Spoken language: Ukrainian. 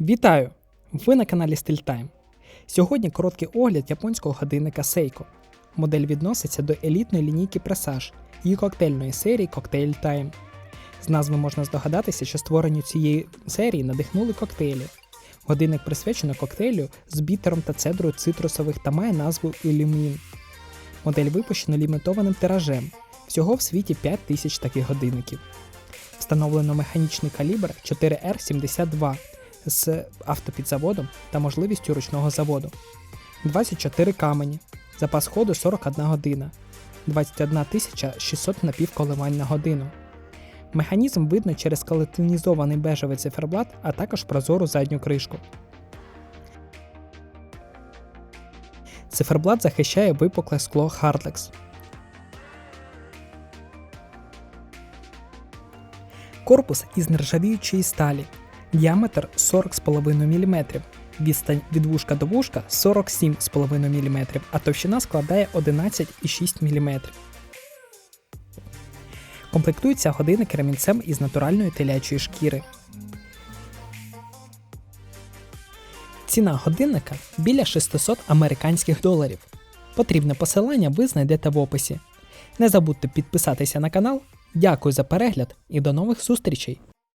Вітаю! Ви на каналі StillTime. Сьогодні короткий огляд японського годинника Seiko. Модель відноситься до елітної лінійки Presage і коктейльної серії Cocktail Time. З назви можна здогадатися, що створенню цієї серії надихнули коктейлі. Годинник присвячено коктейлю з бітером та цедрою цитрусових та має назву Illumin. Модель випущена лімітованим тиражем. Всього в світі 5 тисяч таких годинників. Встановлено механічний калібр 4R72 з автопідзаводом та можливістю ручного заводу. 24 камені, запас ходу 41 година, 21 600 напівколивань на годину. Механізм видно через скелетонізований бежевий циферблат, а також прозору задню кришку. Циферблат захищає випукле скло Hardlex. Корпус із нержавіючої сталі, діаметр 40,5 мм, відстань від вушка до вушка 47,5 мм, а товщина складає 11,6 мм. Комплектується годинник ремінцем із натуральної телячої шкіри. Ціна годинника біля 600 американських доларів. Потрібне посилання ви знайдете в описі. Не забудьте підписатися на канал. Дякую за перегляд і до нових зустрічей!